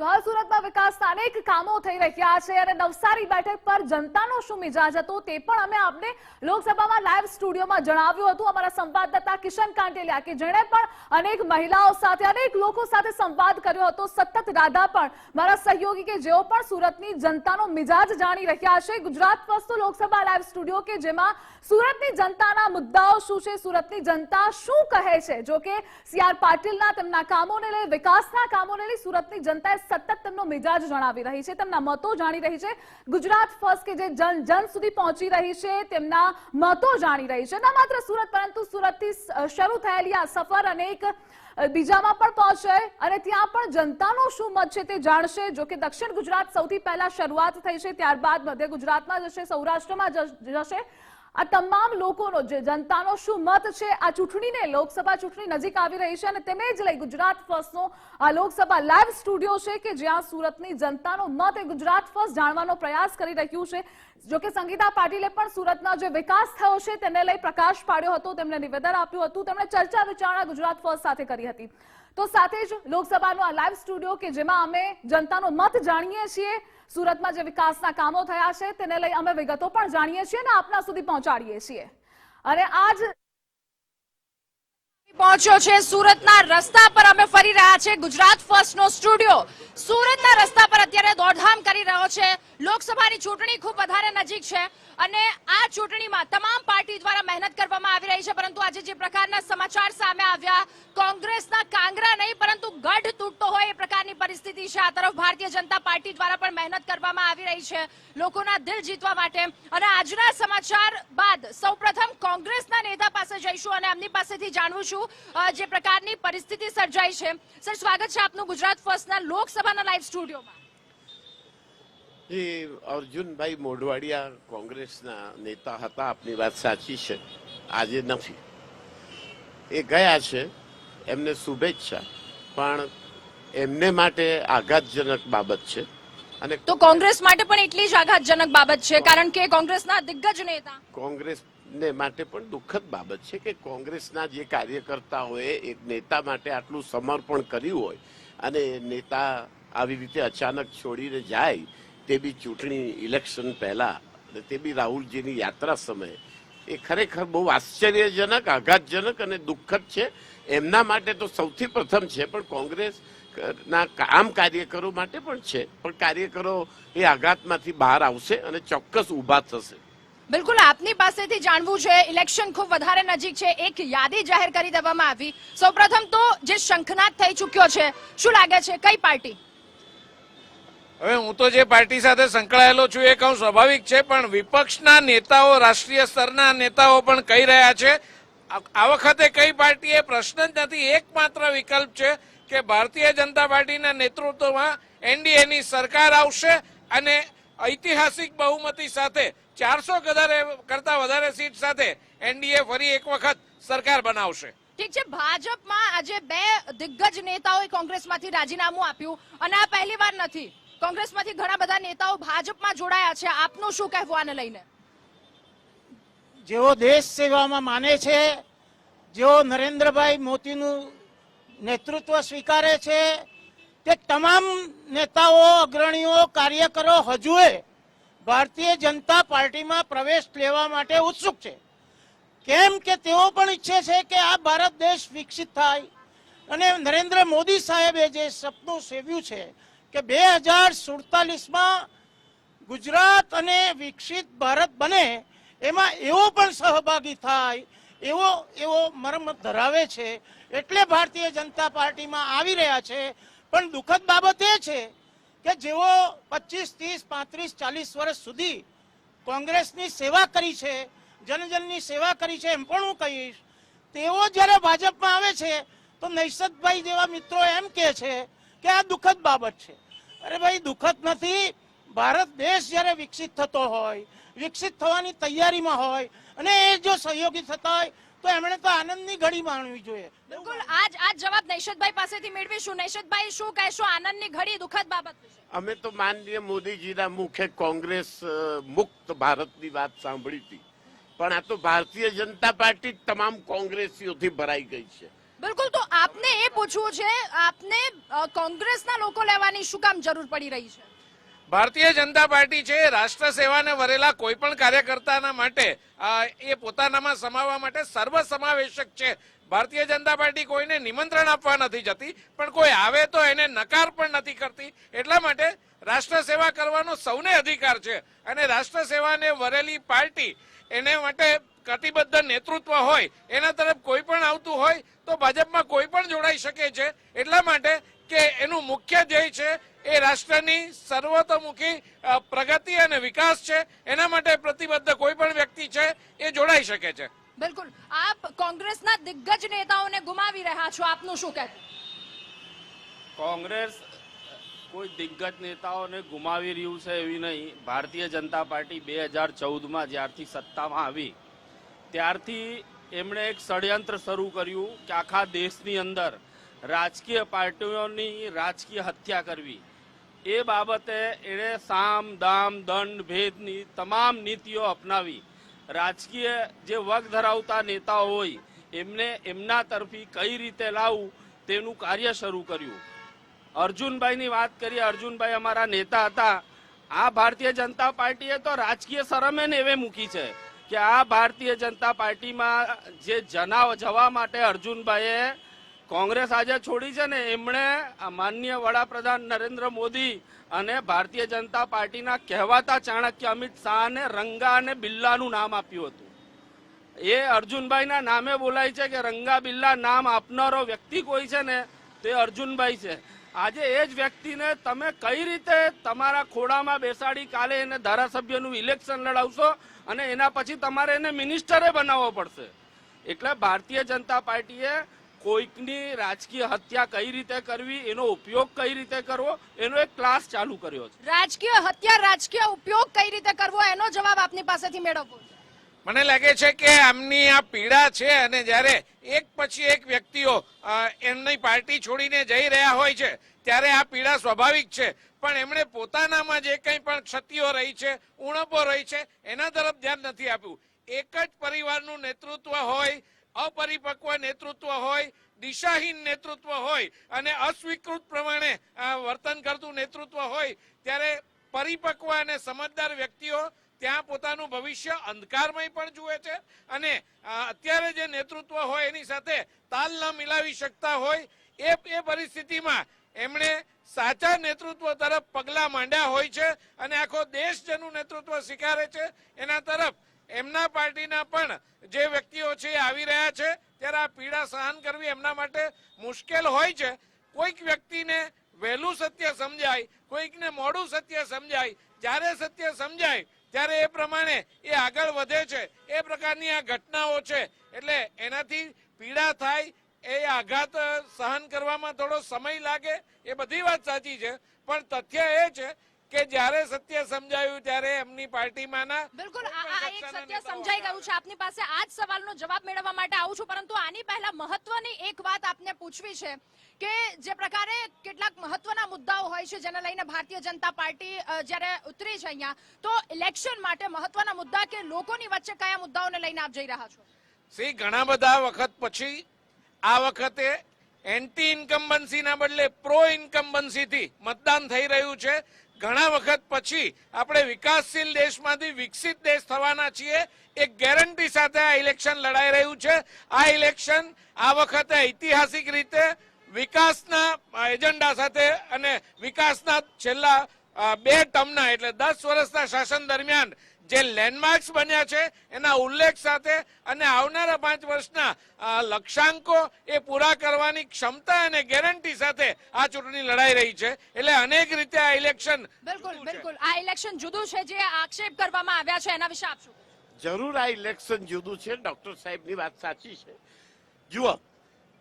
તો હાલ સુરતમાં વિકાસના અનેક કામો થઈ રહ્યા છે અને નવસારી બેઠક પર જનતાનો શું મિજાજ હતો તે પણ અમે આપને લોકસભામાં લાઈવ સ્ટુડિયોમાં જણાવ્યું હતું. અમારા સંવાદદાતા કિશન કાંટેલિયા કે જેણે પણ અનેક મહિલાઓ સાથે, અનેક લોકો સાથે સંવાદ કર્યો હતો. સતત રાધા પણ મારા સહયોગી કે જેઓ પણ સુરતની જનતાનો મિજાજ જાણી રહ્યા છે. ગુજરાત વસ્તુ લોકસભા લાઈવ સ્ટુડિયો કે જેમાં સુરતની જનતાના મુદ્દાઓ શું છે, સુરતની જનતા શું કહે છે? જો કે સી આર પાટીલના તેમના કામોને લઈ, વિકાસના કામોને લઈ સુરતની જનતાએ સતત તેમનો મિજાજ જણાવી રહી છે, તેમના મતો જાણી રહી છે. ગુજરાત ફર્સ્ટ કે જે જન જન સુધી પહોંચી રહી છે, તેમના મતો જાણી રહી છે. ન માત્ર સુરત, પરંતુ સુરતથી શરૂ થયેલી આ સફર અનેક બીજામાં પણ પહોંચે અને ત્યાં પણ જનતાનો શું મત છે તે જાણશે, જો કે દક્ષિણ ગુજરાત સૌથી પહેલા શરૂઆત થઈ છે, ત્યારબાદ મધ્ય ગુજરાતમાં જશે, સૌરાષ્ટ્રમાં જશે. આ તમામ લોકોનો જે જનતાનો શું મત છે, આ ચૂંટણીને લોકસભા ચૂંટણી નજીક આવી રહી છે અને તેને જ લઈ ગુજરાત ફર્સ્ટનો આ લોકસભા લાઈવ સ્ટુડિયો છે કે જ્યાં સુરતની જનતાનો મત એ ગુજરાત ફર્સ્ટ જાણવાનો પ્રયાસ કરી રહ્યું છે. જો કે સંગીતા પાટીલે પણ સુરતનો જે વિકાસ થયો છે તેને લઈ પ્રકાશ પાડ્યો હતો, તેમણે નિવેદન આપ્યું હતું, તેમણે ચર્ચા વિચારણા ગુજરાત ફર્સ્ટ સાથે કરી હતી. તો સાથે જ લોકસભાનો આ લાઈવ સ્ટુડિયો કે જેમાં અમે જનતાનો મત જાણીએ છીએ સુરતમાં જે વિકાસના કામો થયા છે, તેને લઈ અમે વિગતો પણ જાણીએ છીએ અને આપના સુધી પહોંચાડીએ છીએ. અને આજ પહોંચ્યો છે સુરતના રસ્તા પર. અમે ફરી રહ્યા છે ગુજરાત ફર્સ્ટ નો સ્ટુડિયો. સુરતના રસ્તા પર અત્યારે દોડધામ કરી રહ્યો છે. લોકસભાની ચૂંટણી ખૂબ વધારે નજીક છે અને આ ચૂંટણીમાં તમામ પાર્ટી દ્વારા મહેનત કરવામાં આવી રહી છે. પરંતુ આજે જે પ્રકારના સમાચાર સામે આવ્યા, કોંગ્રેસના કાંગરા નહીં, પરંતુ ગઢ તૂટતો હોય એ પ્રકારની પરિસ્થિતિ છે. આ તરફ ભારતીય જનતા પાર્ટી દ્વારા પણ મહેનત કરવામાં આવી રહી છે. લોકોના દિલ જીતવા માટે. અને આજના સમાચાર બાદ સૌપ્રથમ કોંગ્રેસના નેતા પાસે જઈશું અને એમની પાસેથી જાણવું છું જે પ્રકારની પરિસ્થિતિ સર્જાઈ છે. સર, સ્વાગત છે આપનું ગુજરાત ફર્સ્ટના લોકસભાના લાઈવ સ્ટુડિયોમાં. એ અર્જુનભાઈ મોઢવાડિયા કોંગ્રેસના નેતા હતા, આપની વાત સાચી છે. આજે નથી. એ ગયા છે, એમને શુભેચ્છા. પણ એમને માટે આઘાતજનક બાબત છે. અને તો કોંગ્રેસ માટે પણ એટલી જ આઘાતજનક બાબત છે કારણ કે કોંગ્રેસના દિગ્ગજ નેતા કોંગ્રેસને માટે પણ દુઃખદ બાબત છે કે કોંગ્રેસના જે કાર્યકર્તાઓએ એક નેતા માટે આટલું સમર્પણ કર્યું હોય અને નેતા આવી રીતે અચાનક છોડીને જાય તે બી ચૂંટણી ઇલેક્શન પહેલા અને તે બી રાહુલજીની યાત્રા સમયે એ ખરેખર બહુ આશ્ચર્યજનક આઘાતજનક અને દુઃખદ છે. એમના માટે તો સૌથી પ્રથમ છે પણ કોંગ્રેસ ના આમ કાર્યકરો માટે પણ છે પણ કાર્યકરો એ આઘાતમાંથી બહાર આવશે અને ચોક્કસ ઊભા થશે. બિલકુલ આપની પાસેથી જાણવું છે ઇલેક્શન ખૂબ વધારે નજીક છે એક યાદી જાહેર કરી દેવામાં આવી. સૌપ્રથમ તો જે શંખનાદ થઈ ચૂક્યો છે શું લાગે છે કઈ પાર્ટી? હવે હું તો જે પાર્ટી સાથે સંકળાયેલો છું એ કહું સ્વાભાવિક છે પણ વિપક્ષના નેતાઓ રાષ્ટ્રીય સ્તરના નેતાઓ પણ કહી રહ્યા છે આ વખતે કઈ પાર્ટી પ્રશ્ન જ નથી, એકમાત્ર વિકલ્પ છે કે ભારતીય જનતા પાર્ટીના નેતૃત્વમાં એનડીએની સરકાર આવશે અને ઐતિહાસિક બહુમતી સાથે ચારસો કરતા વધારે સીટ સાથે એનડીએ ફરી એક વખત સરકાર બનાવશે. ઠીક છે, ભાજપમાં આજે બે દિગ્ગજ નેતાઓએ કોંગ્રેસમાંથી રાજીનામું આપ્યું અને આ પહેલી વાર નથી. કોંગ્રેસમાંથી ઘણા બધા નેતાઓ ભાજપમાં જોડાયા છે. આપનું શું કહેવું આને લઈને? જેઓ દેશ સેવામાં માને છે, જેઓ નરેન્દ્રભાઈ મોદીનું નેતૃત્વ સ્વીકારે છે, તે તમામ નેતાઓ, અગ્રણીઓ, કાર્યકરો હજુએ ભારતીય જનતા પાર્ટીમાં પ્રવેશ લેવા માટે ઉત્સુક છે. કેમ કે તેઓ પણ ઈચ્છે છે કે આ ભારત દેશ વિકસિત થાય. અને નરેન્દ્ર મોદી સાહેબે જે સપનું સેવ્યું છે કે બે હજાર સુડતાલીસમાં ગુજરાત અને વિકસિત ભારત બને એમાં એવો પણ સહભાગી થાય, એવો એવો મર્મ ધરાવે છે, એટલે ભારતીય જનતા પાર્ટીમાં આવી રહ્યા છે. પણ દુઃખદ બાબત એ છે કે જેઓ પચીસ, ત્રીસ, પાંત્રીસ, ચાલીસ વર્ષ સુધી કોંગ્રેસની સેવા કરી છે, જનજનની સેવા કરી છે, એમ પણ હું કહીશ, તેઓ જ્યારે ભાજપમાં આવે છે, તો નૈસદભાઈ જેવા મિત્રો એમ કે છે કે આ દુઃખદ બાબત છે. અરે ભાઈ, દુઃખદ નથી ભારત દેશ જ્યારે વિકસિત થતો હોય વિકસિત થવાની તૈયારીમાં હોય અને એ જો સહયોગી થતા હોય તો એમણે તો આનંદની ઘડી માણવી જોઈએ. બિલકુલ આજ આજ જવાબ નૈશદભાઈ પાસેથી મેળવીશું. નૈશદભાઈ શું કહેશો આનંદની ઘડી દુઃખદ બાબત વિશે? અમે તો માનનીય મોદીજીના મુખે કોંગ્રેસ મુક્ત ભારતની વાત સાંભળી હતી. પણ આ તો ભારતીય જનતા પાર્ટી તમામ કોંગ્રેસીઓથી ભરાઈ ગઈ છે. બિલકુલ તો આપને એ પૂછવું છે આપને કોંગ્રેસના લોકો લેવાની શું કામ જરૂર પડી રહી છે? ભારતીય જનતા પાર્ટી છે રાષ્ટ્ર સેવાને વરેલા કોઈ પણ કાર્યકર્તાના માટે એ પોતાનામાં સમાવવા માટે સર્વસમાવેશક છે. ભારતીય જનતા પાર્ટી કોઈને નિમંત્રણ આપવા નથી જતી, પણ કોઈ આવે તો એને નકાર પણ નથી કરતી. એટલા માટે રાષ્ટ્ર સેવા કરવાનો સૌને અધિકાર છે અને રાષ્ટ્ર સેવાને વરેલી પાર્ટી એને માટે કટિબદ્ધ નેતૃત્વ હોય, એના તરફ કોઈ પણ આવતું હોય, તો ભાજપમાં કોઈ પણ જોડાઈ શકે છે. એટલા માટે કે એનું મુખ્ય ધ્યેય છે એ રાષ્ટ્રની સર્વતોમુખી પ્રગતિ અને વિકાસ છે. એના માટે પ્રતિબદ્ધ કોઈ પણ વ્યક્તિ છે એ જોડાઈ શકે છે. બિલકુલ. આપ કોંગ્રેસના દિગ્ગજ નેતાઓને ગુમાવી રહ્યા છો. આપનું શું કહેવું? કોંગ્રેસ કોઈ દિગ્ગજ નેતાઓને ગુમાવી રહ્યું છે એવી નહીં. ભારતીય જનતા પાર્ટી બે હજાર ચૌદમાં જ્યારથી સત્તામાં આવી ત્યારથી એમણે એક ષડયંત્ર શરૂ કર્યું કે આખા દેશની અંદર રાજકીય પાર્ટીઓની રાજકીય હત્યા કરવી. એ બાબતે એણે સામ, દામ, દંડ, ભેદની તમામ નીતિઓ અપનાવી. રાજકીય જે વગ ધરાવતા નેતાઓ હોય, એમને એમના તરફી કઈ રીતે લાવવું તેનું કાર્ય શરૂ કર્યું. અર્જુનભાઈની વાત કરીએ, અર્જુનભાઈ અમારા નેતા હતા. આ ભારતીય જનતા પાર્ટીએ તો રાજકીય શરમે નેવે મૂકી છે કે આ ભારતીય જનતા પાર્ટીમાં જે જના જવા માટે અર્જુનભાઈએ કોંગ્રેસ આજે છોડી છે ને, એમણે આ માનનીય વડાપ્રધાન નરેન્દ્ર મોદી અને ભારતીય જનતા પાર્ટીના કહેવાતા ચાણક્ય અમિત શાહને રંગા અને બિલ્લાનું નામ આપ્યું હતું. એ અર્જુનભાઈના નામે બોલાય છે કે રંગા, બિલ્લા નામ આપનારો વ્યક્તિ કોઈ છે ને, તે અર્જુનભાઈ છે. આજે એ જ વ્યક્તિને તમે કઈ રીતે તમારા ખોડામાં બેસાડી કાલે એને ધારાસભ્યનું ઇલેક્શન લડાવશો અને એના પછી તમારે એને મિનિસ્ટરે બનાવવો પડશે? એટલે ભારતીય જનતા પાર્ટીએ કોઈકની રાજકીય હત્યા કઈ રીતે કરવી એનો ઉપયોગ કઈ રીતે કરવો એનો એક ક્લાસ ચાલુ કર્યો છે. રાજકીય હત્યા રાજકીય ઉપયોગ કઈ રીતે કરવો એનો જવાબ આપની પાસેથી મેળવવો મને લાગે છે કે આમની આ પીડા છે અને જ્યારે એક પછી એક વ્યક્તિઓ એમની પાર્ટી છોડીને જઈ રહ્યા હોય છે ત્યારે આ પીડા સ્વાભાવિક છે. પણ એમણે પોતાનામાં જે કંઈ પણ ક્ષતિઓ રહી છે ઉણપો રહી છે એના તરફ ધ્યાન નથી આપ્યું. એક જ પરિવારનું નેતૃત્વ હોય અપરિપક્વ નેતૃત્વ હોય, દિશાહીન નેતૃત્વ હોય અને અસ્વીકૃત પ્રમાણે વર્તન કરતું નેતૃત્વ હોય, ત્યારે પરિપક્વ અને સમજદાર વ્યક્તિઓ ત્યાં પોતાનું ભવિષ્ય અંધકારમય પણ જુએ છે અને અત્યારે જે નેતૃત્વ હોય એની સાથે તાલ ન મિલાવી શકતા હોય, એ એ પરિસ્થિતિમાં એમણે સાચા નેતૃત્વ તરફ પગલા માંડ્યા હોય છે અને આખો દેશ જેનું નેતૃત્વ સ્વીકારે છે. એના તરફ એમના પાર્ટીના પણ જે વ્યક્તિઓ છે એ આવી રહ્યા છે, ત્યારે આ પીડા સહન કરવી એમના માટે મુશ્કેલ હોય છે. કોઈક વ્યક્તિને વહેલું સત્ય સમજાય, કોઈકને મોડું સત્ય સમજાય, જ્યારે સત્ય સમજાય, ત્યારે એ પ્રમાણે એ આગળ વધે છે. એ પ્રકારની આ ઘટનાઓ છે. એટલે એનાથી પીડા થાય, એ આઘાત સહન કરવામાં થોડો સમય લાગે, એ બધી વાત સાચી છે. પણ તથ્ય એ છે કે જ્યારે સત્ય સમજાયું ત્યારે એમની પાર્ટીમાંના બિલકુલ આ આ એક સત્ય સમજાઈ ગયું છે. આપની પાસે આ જ સવાલનો જવાબ મેળવવા માટે આવું છું પરંતુ આની પહેલા મહત્વની એક વાત આપને પૂછવી છે કે જે પ્રકારે કેટલાક મહત્વના મુદ્દાઓ હોય છે જેને લઈને ભારતીય જનતા પાર્ટી જ્યારે ઉતરી છે અહીંયા તો ઇલેક્શન માટે મહત્વના મુદ્દા કે લોકોની વચ્ચે કયા મુદ્દાઓને લઈને આપ જઈ રહ્યા છો? સી ઘણા બધા વખત પછી આ વખતે એન્ટી ઇન્કમ્બન્સીના બદલે પ્રો ઇન્કમ્બન્સીથી મતદાન થઈ રહ્યું છે. ઘણા વખત પછી આપણે વિકાસશીલ દેશમાંથી વિકસિત દેશ થવાના છીએ. એક ગેરંટી સાથે આ ઇલેક્શન લડાઈ રહ્યું છે. આ ઇલેક્શન આ વખતે ઐતિહાસિક રીતે વિકાસના એજન્ડા સાથે અને વિકાસના છેલ્લા બે ટર્મના એટલે દસ વર્ષના શાસન દરમિયાન જે લેન્ડમાર્ક્સ બન્યા છે એના ઉલ્લેખ સાથે અને આવનારા પાંચ વર્ષના લક્ષ્યાંકો એ પૂરા કરવાની ક્ષમતા અને ગેરંટી સાથે આ ચૂંટણી લડાઈ રહી છે. એટલે અનેક રીતે આ ઇલેક્શન બિલકુલ બિલકુલ. આ ઇલેક્શન જુદું છે જે આક્ષેપ કરવામાં આવ્યા છે એના વિશે આપ જરૂર આ ઇલેક્શન જુદું છે ડોક્ટર સાહેબની વાત સાચી છે. જુઓ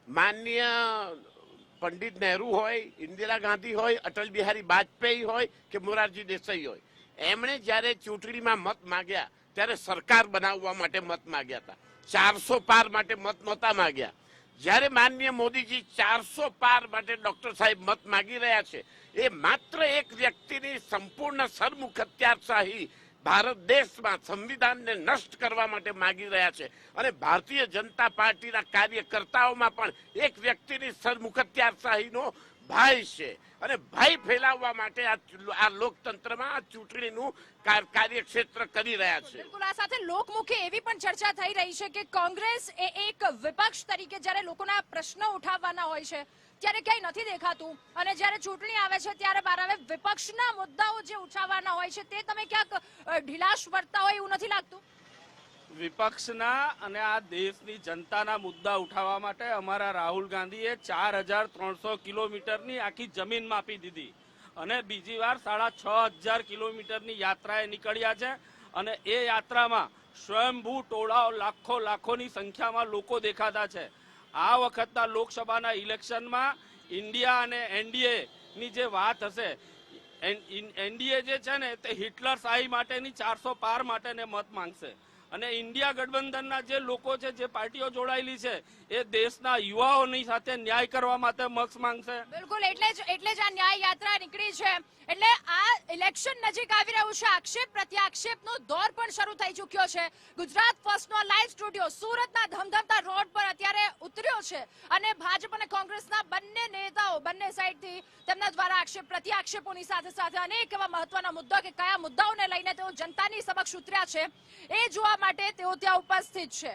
માન્ય પંડિત નહેરુ હોય ઇન્દિરા ગાંધી હોય અટલ બિહારી વાજપેયી હોય કે મોરારજી દેસાઈ હોય એમણે જ્યારે ચૂંટણીમાં મત માંગ્યા, ત્યારે સરકાર બનાવવા માટે મત માગ્યા હતા. ચારસો પાર માટે મત નહોતા માગ્યા. જ્યારે માનનીય મોદીજી ચારસો પાર માટે ડોક્ટર સાહેબ મત માગી રહ્યા છે, એ માત્ર એક વ્યક્તિની સંપૂર્ણ સરમુખ અત્યારશાહી ભારત દેશમાં સંવિધાનને નષ્ટ કરવા માટે માગી રહ્યા છે. અને ભારતીય જનતા પાર્ટીના કાર્યકર્તાઓમાં પણ એક વ્યક્તિની સરમુખત્યારશાહીનો ભાઈ છે. અને ભાઈ ફેલાવવા માટે આ લોકતંત્રમાં આ ચૂંટણીનું કાર્યક્ષેત્ર કરી રહ્યા છે. બિલકુલ, આ સાથે લોકમુખે એવી પણ ચર્ચા થઈ રહી છે કે કોંગ્રેસ એ એક વિપક્ષ તરીકે જ્યારે લોકોના પ્રશ્નો ઉઠાવવાના હોય છે, ત્યારે ક્યાંય નથી દેખાતું. અને જ્યારે ચૂંટણી આવે છે, ત્યારે બાર આવે વિપક્ષના મુદ્દાઓ જે ઉઠાવવાના હોય છે, તે તમે ક્યાંક ઢીલાશ વર્તા હોય એવું નથી લાગતું? વિપક્ષના અને આ દેશની જનતાના મુદ્દા ઉઠાવવા માટે અમારા રાહુલ ગાંધીએ ચાર હજાર ત્રણસો કિલોમીટરની આખી જમીન માપી દીધી. અને બીજી વાર સાડા છ હજાર કિલોમીટરની યાત્રાએ નીકળ્યા છે. અને એ યાત્રામાં સ્વયંભૂ ટોળાઓ લાખો લાખોની સંખ્યામાં લોકો દેખાતા છે. આ વખતના લોકસભાના ઇલેક્શનમાં ઇન્ડિયા અને એનડીએની જે વાત હશે એનડીએ જે છે ને, તે હિટલર શાહી માટેની ચારસો પાર માટેને મત માંગશે. અને ઇન્ડિયા ગઠબંધનના જે લોકો છે, જે પાર્ટીઓ જોડાયેલી છે, એ દેશના યુવાઓની સાથે ન્યાય કરવા માટે મક્ષ માંગશે. બિલકુલ, એટલે જ એટલે જ આ ન્યાય યાત્રા નીકળી છે. એટલે આ ઇલેક્શન નજીક આવી રહ્યું છે. આક્ષેપ પ્રત્યાક્ષેપનો દોર પણ શરૂ થઈ ચૂક્યો છે. ગુજરાત ફર્સ્ટનો લાઈવ સ્ટુડિયો સુરતના ધમધમતા રોડ પર અત્યારે ઉતર્યો છે. અને ભાજપ અને કોંગ્રેસના બંને નેતાઓ બંને સાઈડથી તેમના દ્વારા આક્ષેપ, પ્રત્યાક્ષેપોની સાથે સાથે અનેક એવા મહત્વના મુદ્દા કે કયા મુદ્દાઓને લઈને તેઓ જનતાની સમક્ષ ઉતર્યા છે. એ જોવા માટે તેઓ ત્યાં ઉપસ્થિત છે.